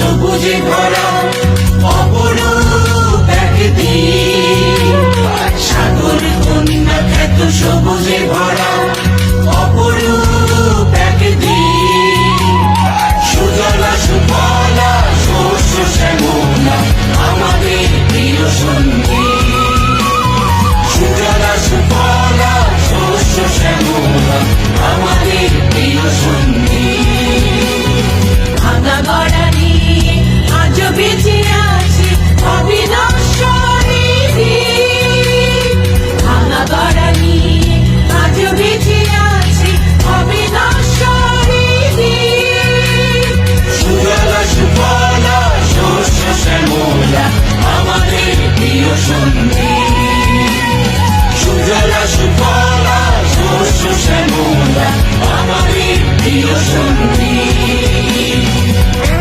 সবুজে ভরা অপরূপ একদিন। সাগর কন্যা খ্যাত সবুজে ভরা অপরূপ me.